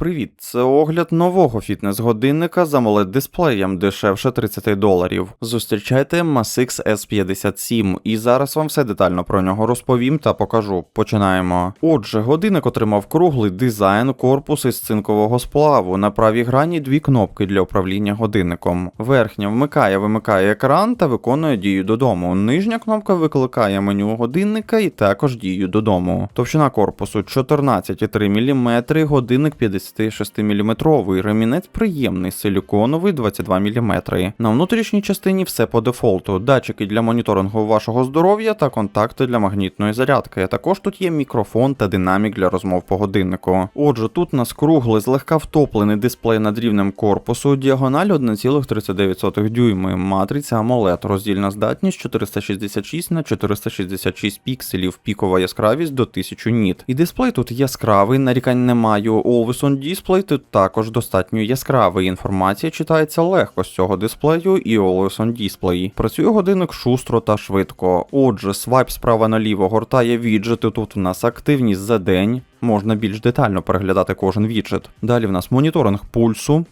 Привіт, це огляд нового фітнес-годинника за молед дисплеєм дешевше 30 доларів. Зустрічайте Masix S57, і зараз вам все детально про нього розповім та покажу. Починаємо. Отже, годинник отримав круглий дизайн, корпус із цинкового сплаву. На правій грані дві кнопки для управління годинником. Верхня вмикає, вимикає екран та виконує дію додому. Нижня кнопка викликає меню годинника і також дію додому. Товщина корпусу 14,3 мм, годинник 50. 36-мм, ремінець приємний, силіконовий 22 мм. На внутрішній частині все по дефолту, датчики для моніторингу вашого здоров'я та контакти для магнітної зарядки. Також тут є мікрофон та динамік для розмов по годиннику. Отже, тут нас круглий, злегка втоплений дисплей над рівнем корпусу, діагональ 1,39 дюйми, матриця AMOLED, роздільна здатність 466 на 466 пікселів, пікова яскравість до 1000 ніт. І дисплей тут яскравий, нарікань немає. Олвісон On тут також достатньо яскравий. Інформація читається легко з цього дисплею і Always on. Працює годинник шустро та швидко. Отже, свайп справа наліво гортає віджити. Тут у нас активність за день. Можна більш детально переглядати кожен віджит. Далі в нас моніторинг пульсу,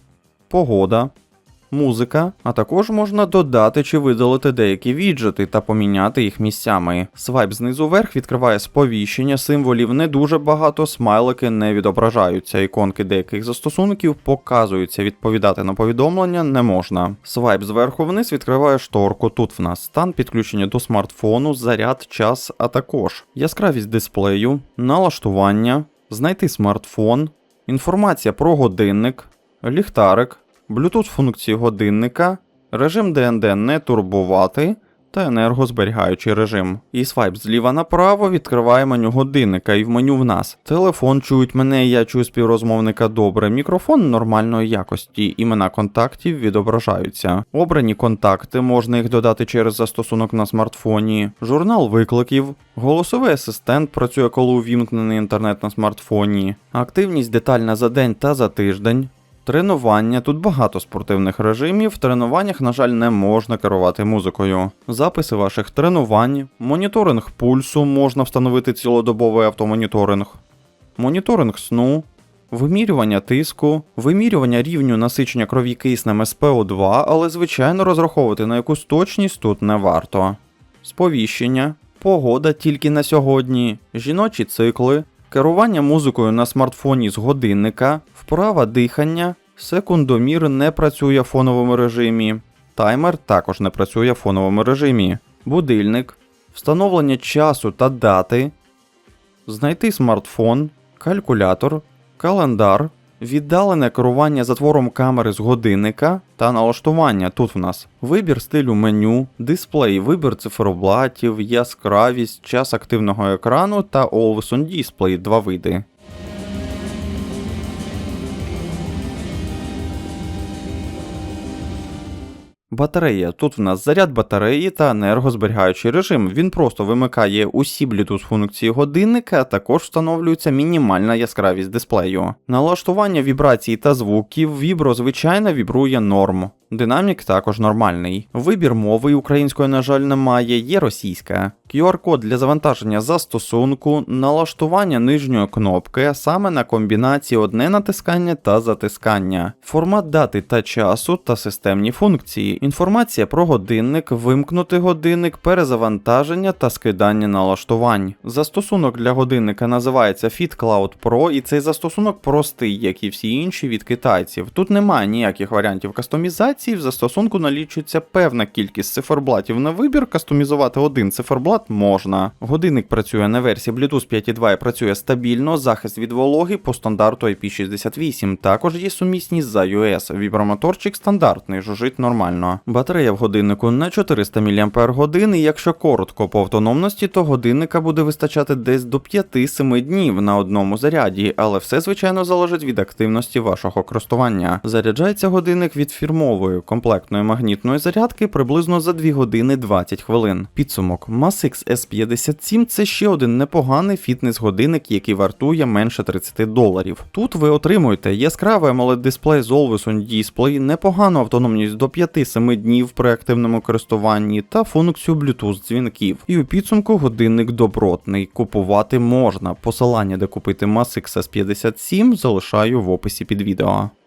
погода. Музика, а також можна додати чи видалити деякі віджити та поміняти їх місцями. Свайп знизу вверх відкриває сповіщення, символів не дуже багато, смайлики не відображаються. Іконки деяких застосунків показуються, відповідати на повідомлення не можна. Свайп зверху вниз відкриває шторку. Тут в нас стан підключення до смартфону, заряд, час, а також яскравість дисплею, налаштування, знайти смартфон, інформація про годинник, ліхтарик. Bluetooth функції годинника, режим DND не турбувати та енергозберігаючий режим. І свайп зліва направо відкриває меню годинника, і в меню в нас. Телефон чують мене, я чую співрозмовника добре. Мікрофон нормальної якості, імена контактів відображаються. Обрані контакти, можна їх додати через застосунок на смартфоні, журнал викликів, голосовий асистент працює, коли увімкнений інтернет на смартфоні, активність детальна за день та за тиждень. Тренування. Тут багато спортивних режимів. В тренуваннях, на жаль, не можна керувати музикою. Записи ваших тренувань, моніторинг пульсу. Можна встановити цілодобовий автомоніторинг, моніторинг сну, вимірювання тиску, вимірювання рівню насичення крові киснем СПО2, але звичайно розраховувати на якусь точність тут не варто. Сповіщення, погода тільки на сьогодні, жіночі цикли, керування музикою на смартфоні з годинника, вправа дихання, секундомір не працює в фоновому режимі, таймер також не працює в фоновому режимі, будильник, встановлення часу та дати, знайти смартфон, калькулятор, календар, віддалене керування затвором камери з годинника та налаштування. Тут в нас вибір стилю меню, дисплей, вибір циферблатів, яскравість, час активного екрану та Always on Display два види. Батарея. Тут в нас заряд батареї та енергозберігаючий режим. Він просто вимикає усі Bluetooth функції годинника, а також встановлюється мінімальна яскравість дисплею. Налаштування вібрацій та звуків вібро звичайно вібрує норм. Динамік також нормальний. Вибір мови української, на жаль, немає, є російська. QR-код для завантаження застосунку, налаштування нижньої кнопки, саме на комбінації одне натискання та затискання, формат дати та часу та системні функції, інформація про годинник, вимкнути годинник, перезавантаження та скидання налаштувань. Застосунок для годинника називається FitCloud Pro, і цей застосунок простий, як і всі інші від китайців. Тут немає ніяких варіантів кастомізації, в застосунку налічується певна кількість циферблатів на вибір, кастомізувати один циферблат можна. Годинник працює на версії Bluetooth 5.2 і працює стабільно, захист від вологи по стандарту IP68. Також є сумісність з iOS. Вібромоторчик стандартний, жужить нормально. Батарея в годиннику на 400 мАч, і якщо коротко по автономності, то годинника буде вистачати десь до 5-7 днів на одному заряді, але все звичайно залежить від активності вашого користування. Заряджається годинник від фірмової комплектної магнітної зарядки приблизно за 2 години 20 хвилин. Підсумок Masix S57 це ще один непоганий фітнес-годинник, який вартує менше 30 доларів. Тут ви отримуєте яскравий amoled дисплей з Always on Display, непогану автономність до 5-7 7 днів при активному користуванні та функцію Bluetooth дзвінків. І у підсумку годинник добротний. Купувати можна. Посилання, де купити Masix S57, залишаю в описі під відео.